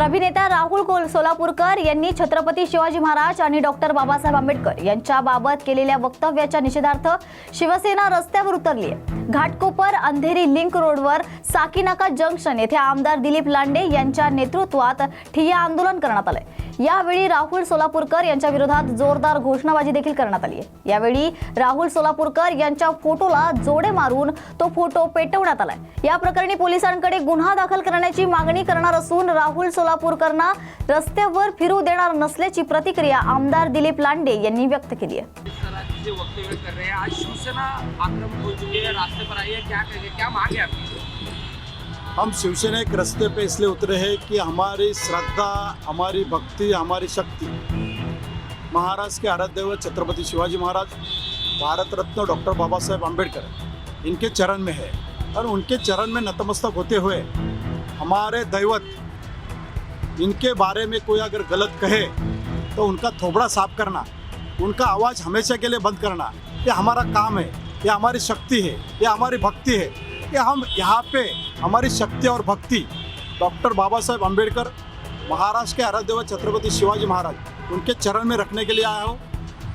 तर अभिनेता राहुल कोल सोलापूरकर यांनी छत्रपती शिवाजी महाराज आणि डॉक्टर बाबासाहेब आंबेडकर यांच्याबाबत केलेल्या वक्तव्याच्या निषेधार्थ शिवसेना रस्त्यावर उतरली आहे. घाटकोपर अंधेरी लिंक रोडवर साकीनाका जंक्शन येथे आमदार दिलीप लांडे यांच्या नेतृत्वात ठिय्या आंदोलन करण्यात आलंय. यावेळी राहुल सोलापूरकर यांच्या विरोधात जोरदार घोषणाबाजी देखील करण्यात आली आहे. यावेळी राहुल सोलापूरकर यांच्या फोटोला जोडे मारून तो फोटो पेटवण्यात आलाय. या प्रकरणी पोलिसांकडे गुन्हा दाखल करण्याची मागणी करणार असून राहुल सोला सोलापूरकरांना रस्त्यावर फिरू देणार नसल्याची प्रतिक्रिया आमदार दिलीप लांडे यांनी व्यक्त केली आहे. इस तरह की जो वक्तव्य कर रहे हैं आज शिवसेना आक्रमक हो चुकी है रास्ते पर आई है क्या कहेंगे क्या मांग है आपकी हम शिवसेना एक रस्ते पे इसलिए उतरे हैं कि हमारी श्रद्धा हमारी भक्ति हमारी शक्ति। महाराष्ट्र के आराध्य दैवत छत्रपति शिवाजी महाराज भारत रत्न डॉक्टर बाबा साहेब आम्बेडकर इनके चरण में है। और उनके चरण में नतमस्तक होते हुए हमारे दैवत इनके बारे में कोई अगर गलत कहे तो उनका थोबड़ा साफ़ करना, उनका आवाज़ हमेशा के लिए बंद करना, ये हमारा काम है, ये हमारी शक्ति है, ये हमारी भक्ति है। कि हम यहाँ पे हमारी शक्ति और भक्ति, डॉक्टर बाबा साहेब अंबेडकर महाराष्ट्र के आराध्य छत्रपति शिवाजी महाराज, उनके चरण में रखने के लिए आया हूँ।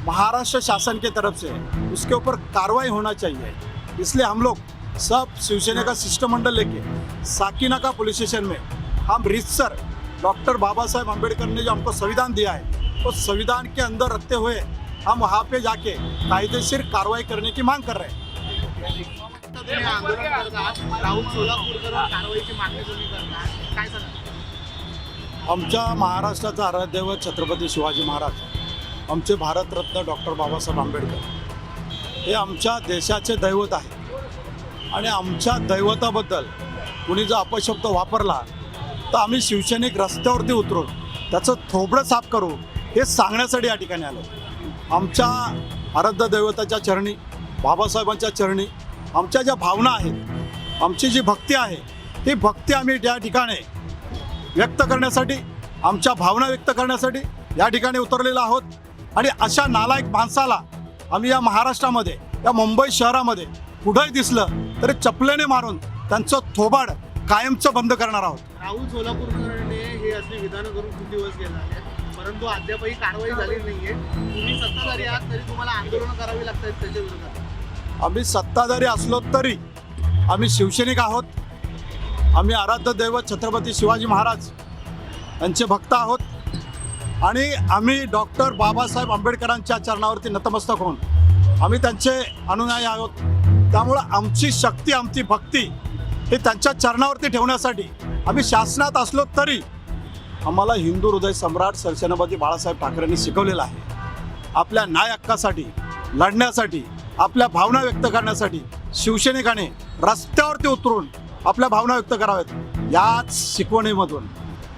महाराष्ट्र शासन के तरफ़ से उसके ऊपर कार्रवाई होना चाहिए। इसलिए हम लोग सब शिवसेना का शिष्टमंडल लेके, साकिना का पुलिस स्टेशन में, हम रितसर डॉक्टर बाबा साहेब अम्बेडकर ने जो हमको संविधान दिया है उस संविधान के अंदर रखते हुए हम वहाँ पे जाके कायदेशीर कार्रवाई करने की मांग कर रहे हैं. आमच्या महाराष्ट्राचा आराध्य व छत्रपती शिवाजी महाराज आमचे भारतरत्न डॉक्टर बाबासाहेब आंबेडकर हे आमच्या देशाचे दैवत आहे. आणि आमच्या दैवताबद्दल कुणी जर अपशब्द वापरला तर आम्ही शिवसैनिक रस्त्यावरती उतरू त्याचं थोबडं साफ करू हे सांगण्यासाठी या ठिकाणी आलो. आमच्या आराध्य दैवताच्या चरणी बाबासाहेबांच्या चरणी आमच्या ज्या भावना आहेत आमची जी भक्ती आहे ती भक्ती आम्ही त्या ठिकाणी व्यक्त करण्यासाठी आमच्या भावना व्यक्त करण्यासाठी या ठिकाणी उतरलेलो आहोत. आणि अशा नालायक माणसाला आम्ही या महाराष्ट्रामध्ये या मुंबई शहरामध्ये कुठंही दिसलं तरी चपलेने मारून त्यांचं थोबाड कायमचं बंद करणार आहोत. राहुल सोलापूरकरने हे असली विधानं करून खूप दिवस गेले आहेत परंतु अद्यापही कारवाई झाली नाहीये. तुम्ही सत्ताधारी आहात तरी तुम्हाला आंदोलनं करावी लागतात त्याच्या विरोधात. आम्ही सत्ताधारी असलो तरी आम्ही शिवसैनिक आहोत. आम्ही आराध्य दैवत छत्रपती शिवाजी महाराज यांचे भक्त आहोत. आणि आम्ही डॉक्टर बाबासाहेब आंबेडकरांच्या चरणावरती नतमस्तक होऊन आम्ही त्यांचे अनुयायी आहोत. त्यामुळं आमची शक्ती आमची भक्ती हे त्यांच्या चरणावरती ठेवण्यासाठी आम्ही शासनात असलो तरी आम्हाला हिंदू हृदय सम्राट सरसेनापती बाळासाहेब ठाकरेंनी शिकवलेलं आहे. आपल्या न्याय हक्कासाठी लढण्यासाठी आपल्या भावना व्यक्त करण्यासाठी शिवसैनिकाने रस्त्यावरती उतरून आपल्या भावना व्यक्त कराव्यात. याच शिकवणीमधून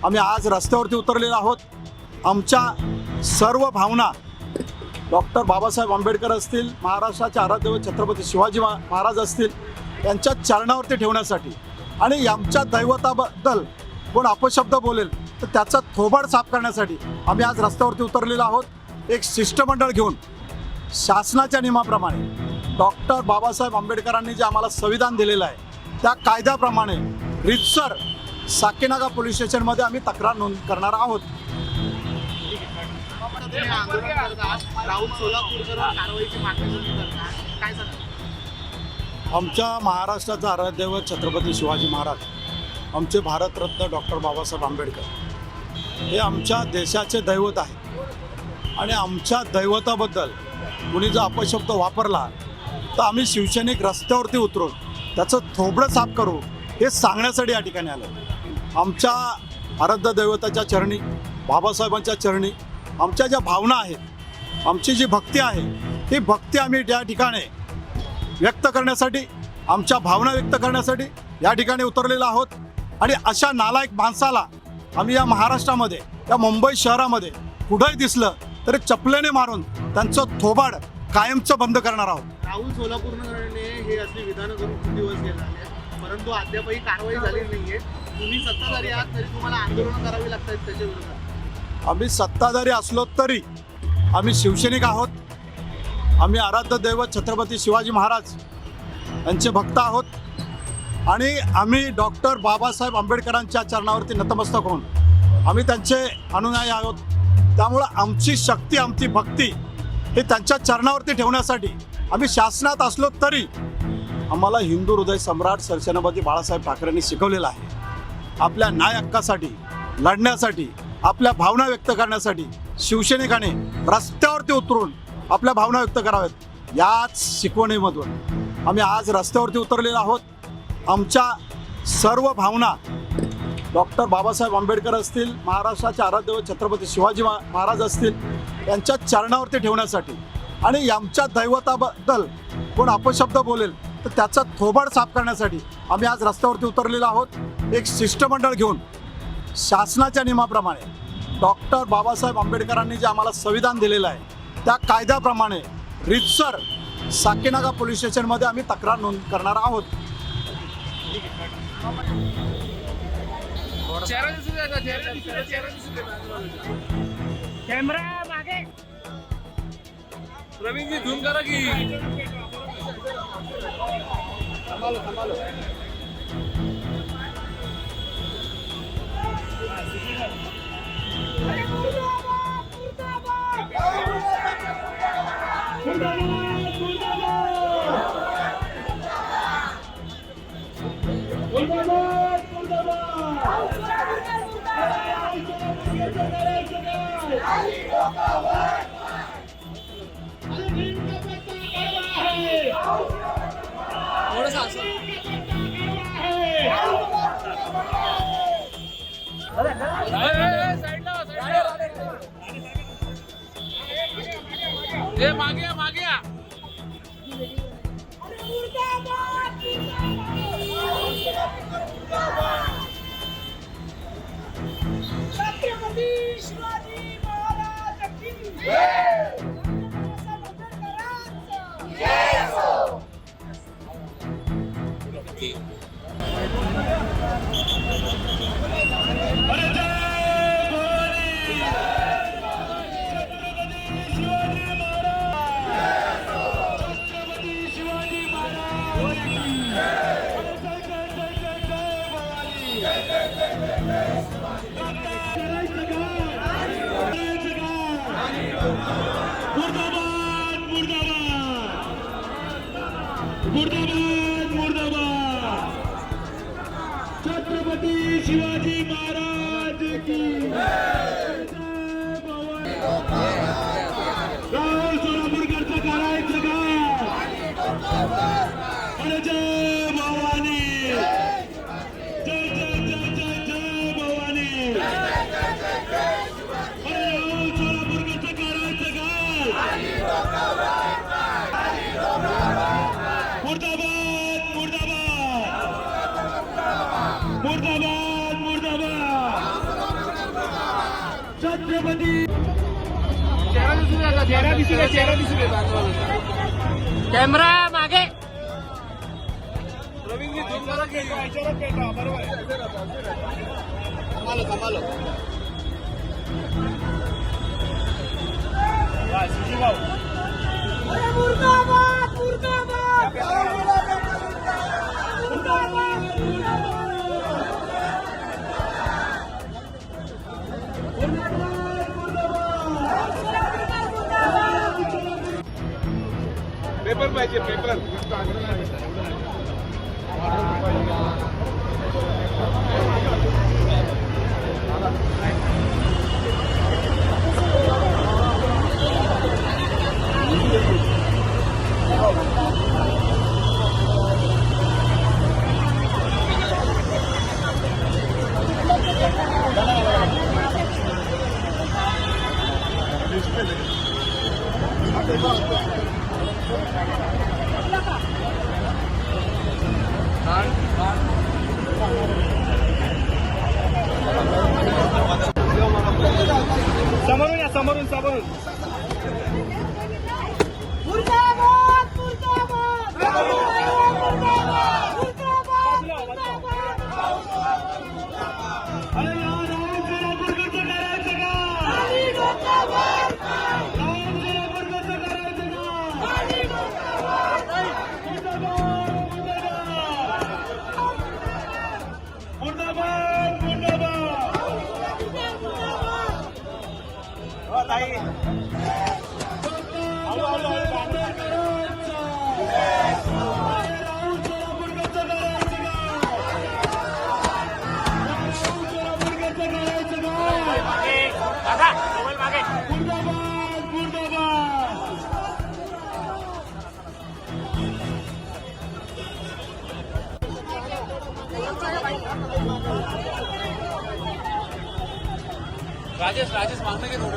आम्ही आज रस्त्यावरती उतरलेलो आहोत. आमच्या सर्व भावना डॉक्टर बाबासाहेब आंबेडकर असतील महाराष्ट्राचे आराध्य छत्रपती शिवाजी महाराज असतील यांच्या चरणावरती ठेवण्यासाठी. आणि आमच्या दैवताबद्दल कोण अपशब्द बोलेल तर त्याचा थोबाड साफ करण्यासाठी आम्ही आज रस्त्यावरती उतरलेलो आहोत. एक शिष्टमंडळ घेऊन शासनाच्या नियमाप्रमाणे डॉक्टर बाबासाहेब आंबेडकरांनी जे आम्हाला संविधान दिलेलं आहे त्या कायद्याप्रमाणे रितसर साकेनागा पोलीस स्टेशनमध्ये आम्ही तक्रार नोंद करणार आहोत. राहुल सोलापूरकर कारवाईची मागणी काय सांगतो? आमच्या महाराष्ट्राचा आराध्यवत छत्रपती शिवाजी महाराज आमचे भारतरत्न डॉक्टर बाबासाहेब आंबेडकर हे आमच्या देशाचे दैवत आहे आणि आमच्या दैवताबद्दल कुणी जर अपशब्द वापरला तर आम्ही शिवसैनिक रस्त्यावरती उतरून त्याचं थोबडं साफ करू हे सांगण्यासाठी या ठिकाणी आलं आमच्या आराध्य दैवताच्या चरणी बाबासाहेबांच्या चरणी आमच्या ज्या भावना आहेत आमची जी भक्ती आहे ती भक्ती आम्ही त्या ठिकाणी व्यक्त करण्यासाठी आमच्या भावना व्यक्त करण्यासाठी या ठिकाणी उतरलेलो आहोत. आणि अशा नालायक माणसाला आम्ही या महाराष्ट्रामध्ये या मुंबई शहरामध्ये कुठंही दिसलं तरी चपलेने मारून त्यांचं थोबाड कायमचं बंद करणार आहोत. राहुल सोलापूरकरने हे असली विधानं करून खूप दिवस गेले परंतु अद्यापही कारवाई झाली नाहीये. तुम्ही सत्ताधारी आहात तरी तुम्हाला आंदोलनं करावी लागतात त्याच्या विरोधात आम्ही सत्ताधारी असलो तरी आम्ही शिवसैनिक आहोत. आम्ही आराध्य दैवत छत्रपती शिवाजी महाराज यांचे भक्त आहोत. आणि आम्ही डॉक्टर बाबासाहेब आंबेडकरांच्या चरणावरती नतमस्तक होऊन आम्ही त्यांचे अनुयायी आहोत. त्यामुळं आमची शक्ती आमची भक्ती हे त्यांच्या चरणावरती ठेवण्यासाठी आम्ही शासनात असलो तरी आम्हाला हिंदू हृदय सम्राट सरसेनापती बाळासाहेब ठाकरेंनी शिकवलेलं आहे. आपल्या न्याय हक्कासाठी लढण्यासाठी आपल्या भावना व्यक्त करण्यासाठी शिवसैनिकाने रस्त्यावरती उतरून आपल्या भावना व्यक्त कराव्यात. याच शिकवणीमधून आम्ही आज रस्त्यावरती उतरलेलो आहोत. आमच्या सर्व भावना डॉक्टर बाबासाहेब आंबेडकर असतील महाराष्ट्राचे आराध्य छत्रपती शिवाजी महाराज असतील यांच्या चरणावरती ठेवण्यासाठी आणि आमच्या दैवताबद्दल कोण अपशब्द बोलेल तर त्याचा थोबाड साफ करण्यासाठी आम्ही आज रस्त्यावरती उतरलेलो आहोत. एक शिष्टमंडळ घेऊन शासनाच्या नियमाप्रमाणे डॉक्टर बाबासाहेब आंबेडकरांनी जे आम्हाला संविधान दिलेलं आहे त्या कायद्याप्रमाणे रितसर साकेनागा पोलीस स्टेशनमध्ये आम्ही तक्रार नोंद करणार आहोत. कॅमेरा मागे. प्रवीणजी झूम करा की. थोडंसं मागे मागे. मुर्दाबाद मुर्दाबाद. छत्रपती शिवाजी महाराज की राहुल सोलापूरकरचं करायचं का अरे जय भवानी. जय जय जय जय जय भवानी. अरे राहुल सोलापूरकरचं करायचं कॅमेरा मागे प्रवीणजी झूम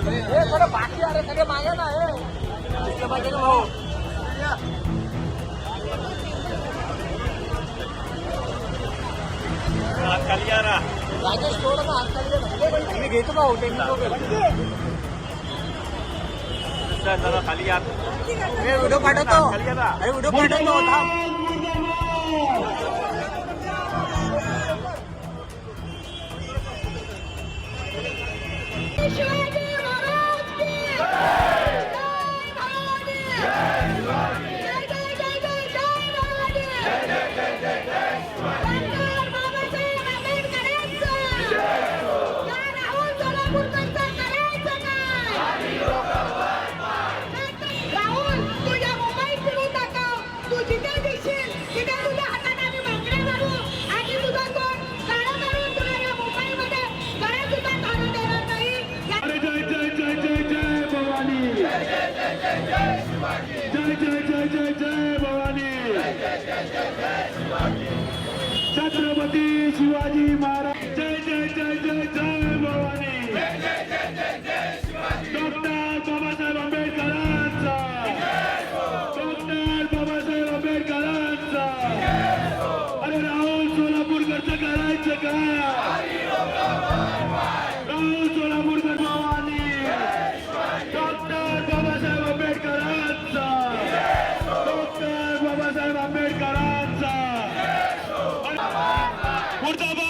बाकी अरे सगळे मागे ना हे भाऊ? राजेश थोडं ना हात मी घेतो भाऊ? ते जरा खाली या अरे व्हिडिओ पाठवतो. अरे व्हिडिओ पाठवतो शिवाजी Yeah. छत्रपती शिवाजी महाराज. जय जय जय जय जय. मुर्दाबाद